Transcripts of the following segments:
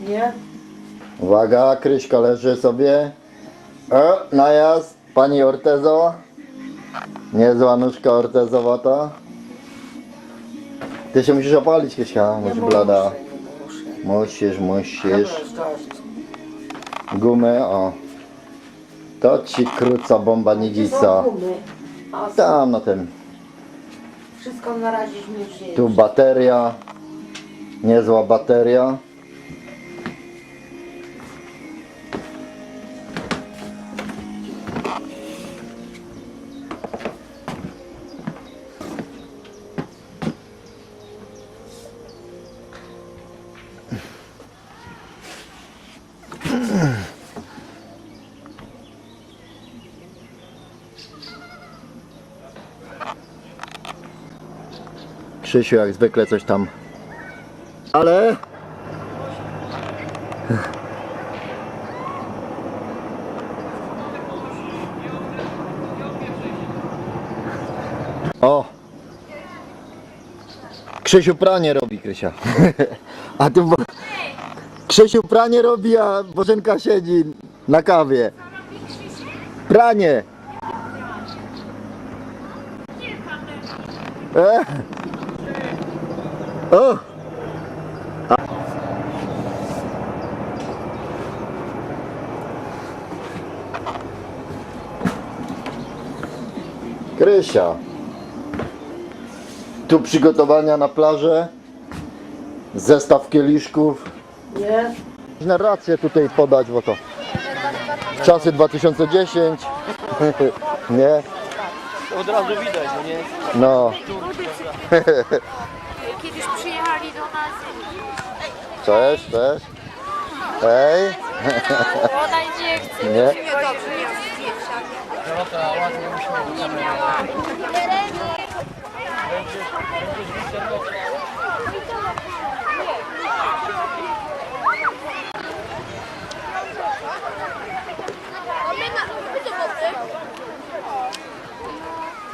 Nie? Uwaga, Kryśka leży sobie. O, najazd, pani Ortezo. Niezła nóżka ortezowa ta. Ty się musisz opalić, Kryśka, Nie może blada. nie. Musisz, musisz. Gumę, o. To ci króca bomba niedzica. Tam na tym. Wszystko na razie śmiesznie. Tu bateria. Niezła bateria. Krzysiu jak zwykle coś tam. Ale. O! Krzysiu pranie robi, Krysia. A tu bo... Krzysiu pranie robi, a Bożenka siedzi na kawie. Pranie! E? O! Krysia. Tu przygotowania na plażę. Zestaw kieliszków. Nie? Narrację tutaj podać, bo to czasy 2010. Nie? Od razu widać, no nie? No. Kiedyś przyjechali do nas, Cześć, cześć. Hej. ona nie chce. Nie?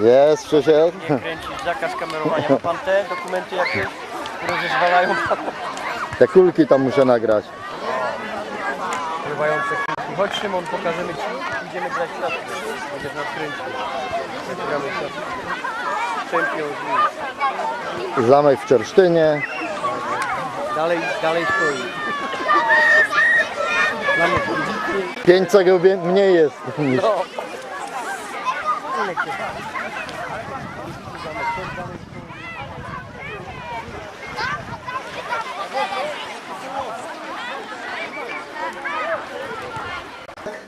Jest, przyszedł. Kręcić zakaz kamerowania. Ma pan te dokumenty jakieś, które zezwalają Te kulki tam muszę nagrać. pływające kulki. Chodź Szymon, pokażemy ci. Idziemy grać siatkę. Będziesz nas kręcił. Jak gramy w siatkę. Champions League. Zamek w Czersztynie. Dalej, dalej stoi. Dla mnie. Pięć cegieł mniej jest niż No.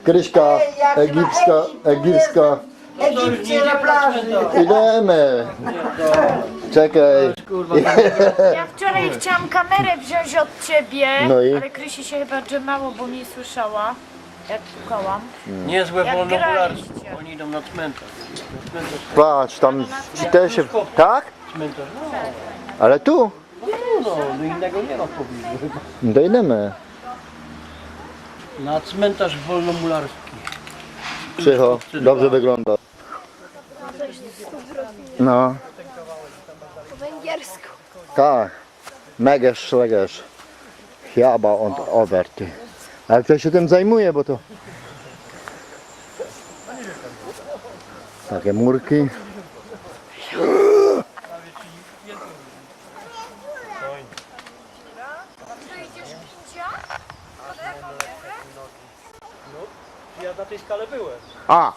Kryśka egipska, egipska. Egipcie na plaży. Idziemy. Czekaj. Ja wczoraj chciałam kamerę wziąć od ciebie, No i? ale Krysi się chyba drzemało, bo nie słyszała, jak pukałam. Niezłe Jak graliście. Oni idą na cmentarz. Na cmentarz. Patrz, tam ci też się... Tak? Cmentarz. No, Ale tu? no, no innego nie ma w pobliżu. Dojdziemy. Na cmentarz wolnomularski. Krzycho, dobrze wygląda. No. Po węgiersku. Tak. Megesz, szlegesz. Chiaba und overty. Ale kto się tym zajmuje, bo to... Takie murki. Ja na tej skale byłem. A!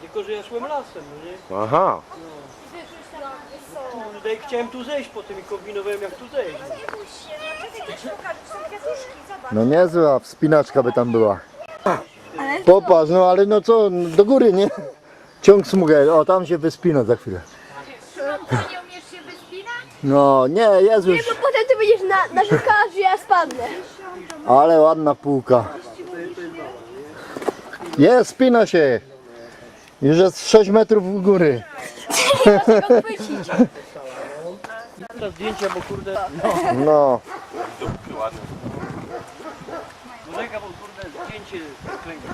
Tylko, że ja szłem lasem, no nie? Aha. Kurde, i chciałem tu zejść potem i kombinowałem jak tu zejść. No niezła wspinaczka by tam była. Popatrz, no ale no co, do góry, nie? Ciąg smugę, o tam się wyspina za chwilę. Nie umiesz się wyspinać? No nie, jest już, Bo potem ty będziesz na, narzekała, że ja spadnę. ale ładna półka. Jest, spina się. Już jest 6 metrów u góry. Teraz zdjęcia, bo kurde... No, Kolega, bo kurde zdjęcie klęka.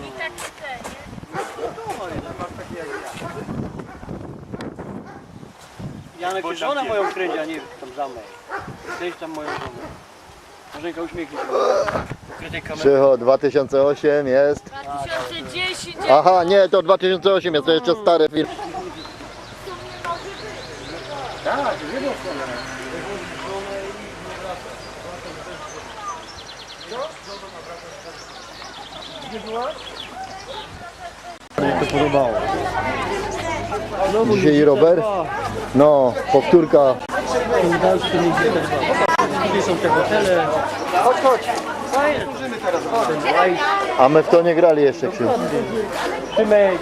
I tak chce, nie? Janek, to żona moją kręci, a nie tam zamek. Gdzieś tam moją żonę. Bożenka uśmiechnij się. Przycho 2008 jest. 2010. Aha, nie, to 2008 jest, to jeszcze stary film. to podobało. Dzisiaj Robert? No, powtórka. Tutaj są te hotele. Chodź, chodź. A my w to nie grali jeszcze Krzysiu. Szymek.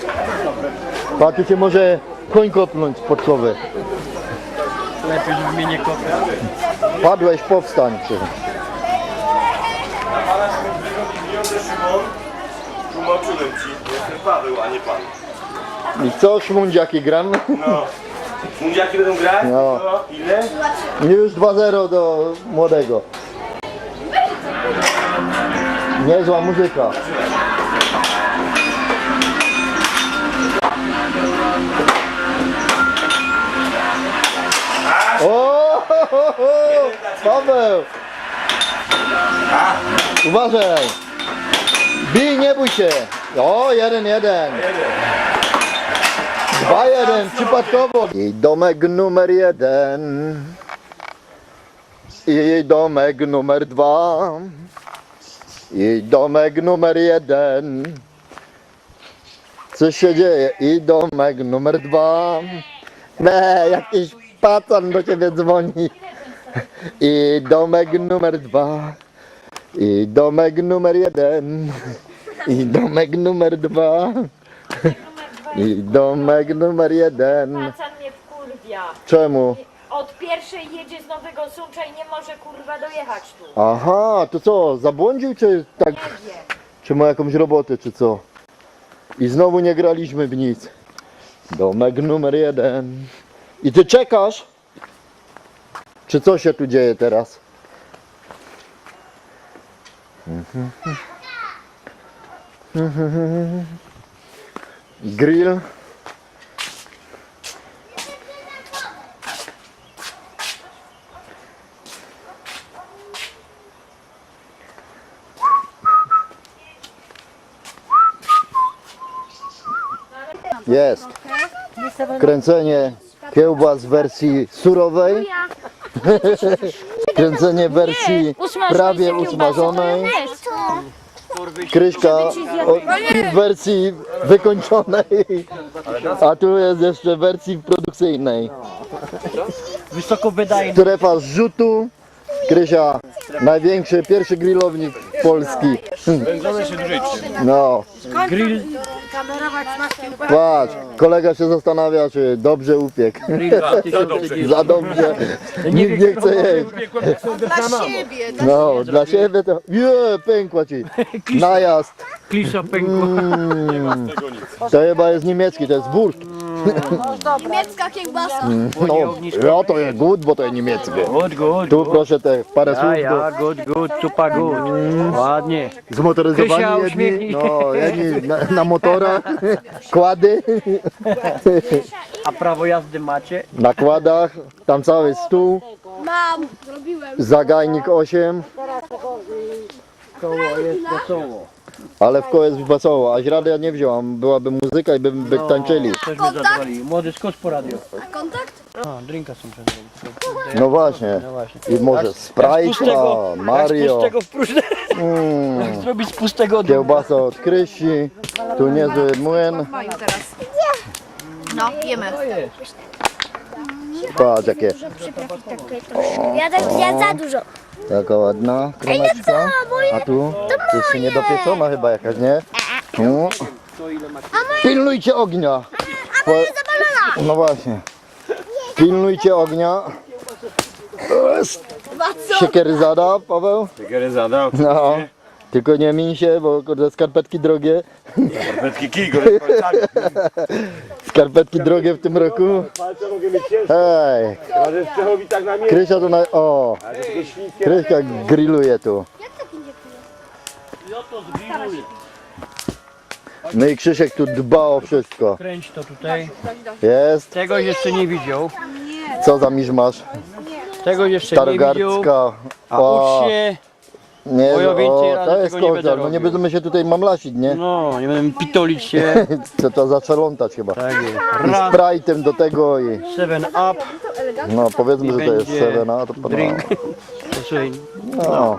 Patrzycie, może koń kopnąć sportowy. Lepiej, żeby mnie nie kopnął. Padłeś, powstań Krzysiu. Tłumaczyłem ci, jestem Paweł, a nie pan. I co, szmundziaki gram? No. Mundiaki będą grać? No. Ile? Już 2-0 do młodego. Niezła muzyka. O, ho, Paweł! Uważaj! Bij, nie bój się! O, jeden, jeden! Dwa, jeden, przypadkowo! I domek numer jeden. I domek numer dwa. I domek numer jeden. Co się dzieje? I domek numer dwa. Ne, jakiś pacan do ciebie dzwoni. I domek numer dwa. I domek numer jeden. I domek numer dwa. I domek numer jeden. Macan mnie wkurwia. Czemu? Od pierwszej jedzie z Nowego Sącza i nie może kurwa dojechać tu. Aha, to co, zabłądził czy tak, Nie wie. czy ma jakąś robotę czy co? I znowu nie graliśmy w nic. Domek numer jeden. I ty czekasz? Czy co się tu dzieje teraz? Grill. Jest. Kręcenie kiełbas w wersji surowej. Kręcenie w wersji prawie usmażonej. Kryśka o- w wersji wykończonej. A tu jest jeszcze w wersji produkcyjnej. Wysoko wydajny. Strefa zrzutu. Krysia, największy, pierwszy grillownik Polski. No. Grill. Patrz, kolega się zastanawia, czy dobrze 2009. Za dobrze. Nikt nie chce jeść. No, dla siebie to... Je, pękła ci. Najazd. Klisza pękła. Mm. To chyba jest niemiecki, to jest wurst. Niemiecka kiełbasa. No, ja to jest good, bo to jest niemieckie. Good, good. Tu proszę te parę Ja, słów ja, do good, good, super good. Ładnie. Krysia, zmotoryzowani jedni, uśmiechnij. no, jedni na, na motorach, kłady, A prawo jazdy macie? na kładach, tam cały stół, Mam, zrobiłem. zagajnik 8, Koło jest wesoło. Ale w koło jest wesoło, a źrady ja nie wziąłem, byłaby muzyka i by, by tańczyli. Też mnie zadowolili. Młody skocz po radio. A kontakt? A, drinka są przed nami. No właśnie, No właśnie. i może Sprite'a, Mario, Z pustego w próżne. mm, Zrobić z pustego do... kiełbasa od Krysi, tu niezły młyn, No, jemy. Patrz jakie, Ja, tak, ja za dużo. jaka ładna kromeczka, a tu jeszcze nie dopieczona chyba jakaś, nie? No. Pilnujcie ognia! Po... No właśnie. Pilnujcie ognia. Siekiery zada, Paweł? Tygery zadał. No. Tylko nie miń się, bo kurde, skarpetki drogie. Skarpetki kij, palcami. Skarpetki drogie w tym roku. Palce mogę mieć Hej, ale w Czechowicach na mnie. Krysia to na... O, Ale to tylko śliskie. Krysia grilluje tu. No i Krzysiek tu dba o wszystko. Kręć to tutaj. Jest. Tego jeszcze nie widział. Co za misz masz? Tego jeszcze nie widział. Starogardzka. A O, ucz się. Nie, więcej o, razy to jest tego nie będę no nie robił. będziemy się tutaj mamlasić, nie? No, nie będę pitolić się. Co to zaczelątać chyba. Tak jest. I Sprite'em do tego i... seven up, No powiedzmy, że to jest będzie 7, a to drink. Znaczy, No. no.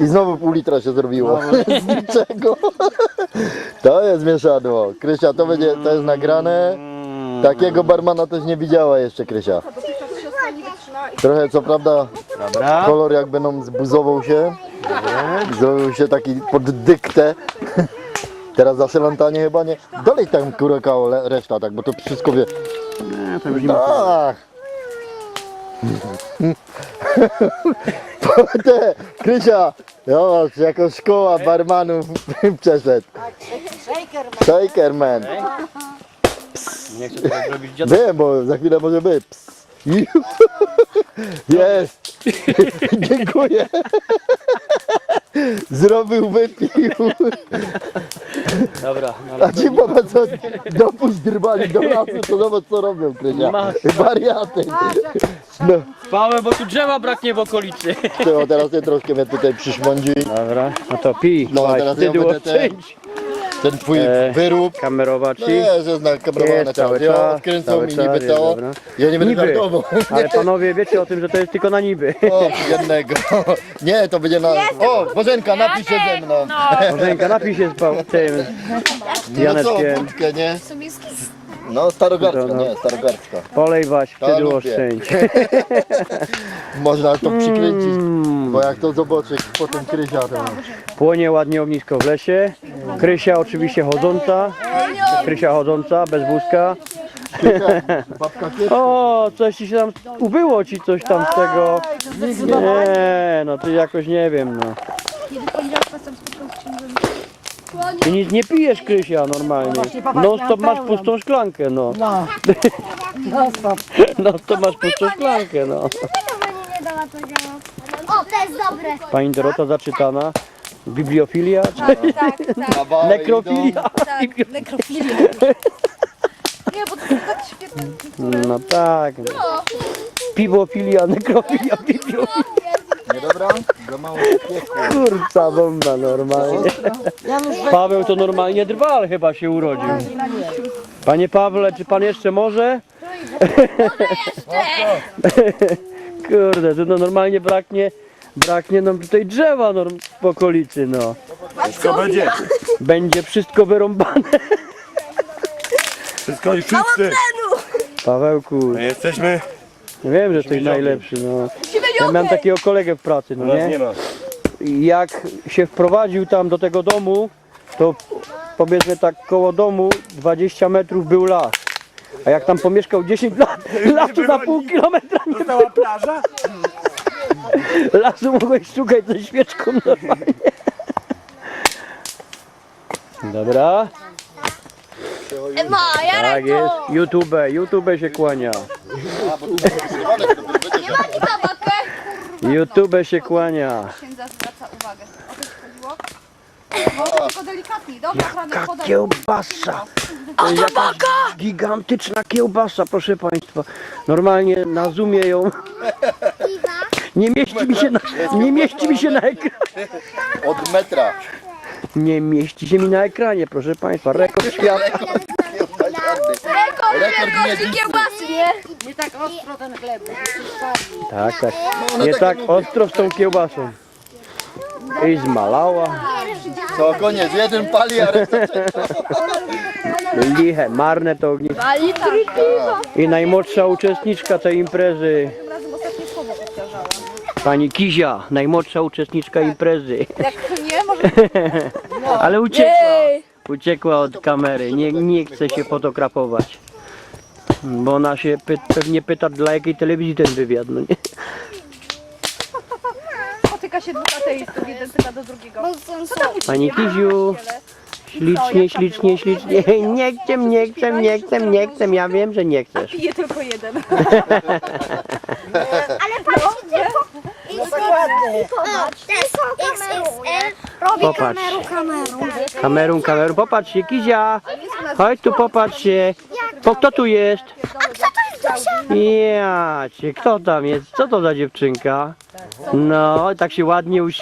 I znowu pół litra się zrobiło. Z niczego. To jest mieszadło. Krysia, to będzie, to jest nagrane. mm, Takiego barmana też nie widziała jeszcze Krysia. Trochę co prawda Dobra. kolor jakby nam zbuzował się. Zrobił się taki pod dyktę. Teraz za selantanie chyba nie. Dalej tam kurekało le- reszta tak, bo to wszystko wie. Nie, to już nie ma. Ach. Te, Krysia, zobacz, jako szkoła barmanów przeszedł. Shaker Shaker man. Nie chcę tego zrobić dziadek. Wiem, bo za chwilę może być. Ps. Jest. Dziękuję. Zrobił, wypił. Dobra, no, A ci popatrz, co dopuść grbali do lasu, to zobacz co robią, Krysia. Wariaty. No, Paweł, bo tu drzewa braknie w okolicy. to teraz ty troszkę mnie tutaj przyszmądzi. Dobra, no to pij. No, teraz ja będę ten- oszczędź. Ten twój E, wyrób. Kamerować No jest, jest Jest cały cały czas. Ja czas, odkręcą cały mi czas, niby jest, to. dobra. Ja nie będę Niby. żartował. Ale panowie wiecie o tym, że to jest tylko na niby. O, jednego. Nie, to będzie na... O, Bożenka, napisz się ze mną. Bożenka, napij się z pa- tym No co, Janeczkiem. wódkę, nie? No, starogardzka, No, no. nie, starogardzka. Polej waś, To wtedy lubię. oszczędź. Można to przykręcić, Mm, bo jak to zobaczysz potem Krysia, to... Płonie ładnie ognisko w lesie. Krysia oczywiście chodząca. Krysia chodząca, bez wózka. Babka kiepska. O, coś ci się tam ubyło ci coś tam z tego. Nie, no ty jakoś nie wiem, no. Ty nic nie pijesz, Krysia, normalnie. No stop masz pustą szklankę, no. No. No stop. No stop masz pustą szklankę, no. O, to jest dobre. Pani Dorota zaczytana. Bibliofilia? Czy Nawały nekrofilia? Nekrofilia. Nie, bo to jest tak świetne. No tak. No. Piwofilia, nekrofilia, bibliofilia. Idą. Nie dobra? Za mało piekło. Kurca bomba normalnie. Paweł to normalnie drwal chyba się urodził. Panie Pawle, czy pan jeszcze może? Kurde, tu no normalnie braknie, braknie nam tutaj drzewa norm- w okolicy, no. Wszystko będzie. Będzie wszystko wyrąbane. Wszystko i wszyscy. Pawełku, My jesteśmy. wiem, że jesteś najlepszy, no. Ja miałem takiego kolegę w pracy, no nie nie? ma. Jak się wprowadził tam do tego domu, to powiedzmy tak koło domu 20 metrów był las. A jak tam pomieszkał 10 lat, lasu za pół kilometra nie Została plaża? Lasu mogłeś szukać ze świeczką normalnie. Dobra, Ma, ja tak jest. YouTube, YouTube się kłania. YouTube się kłania. księdza zwraca uwagę. O to ci chodziło? Tylko delikatniej. Dobra, Franek, podaj. Kiełbasa! To jest jakaś gigantyczna kiełbasa, proszę Państwa. Normalnie na zoomie ją. Nie mieści mi się na, nie mieści mi się na ekranie. Od metra. Nie mieści się mi na ekranie, proszę Państwa. Rekord świata. Rekord nie kiełbasy, nie? nie tak ostro ten chleb. Tak, tak. Nie tak ostro z tą kiełbasą. I zmalała. Co, koniec, jeden pali, a reszta Liche, marne to ognisko. I najmłodsza uczestniczka tej imprezy. Pani Kizia, najmłodsza uczestniczka imprezy. Jak nie, może Ale uciekła. Uciekła od kamery. Nie, nie chce się fotografować. Bo ona się py, pewnie pyta, dla jakiej telewizji ten wywiad. No nie? spotyka się dwóch ateistów, jeden pyta do drugiego. Pani Kiziu, ślicznie, ślicznie, ślicznie. Nie chcę, nie chcę, nie chcę, nie chcę. Ja wiem, że nie chcesz. Pije tylko jeden. Ale patrzcie, Jest XXL. Robi Popatrz. kameru, kameru. Kamerą, kamerą. Popatrz się, Kizia. Chodź tu, popatrz się. Po, kto tu jest? A kto to jest Zosia? Ja cię, kto tam jest? Co to za dziewczynka? No, tak się ładnie uś...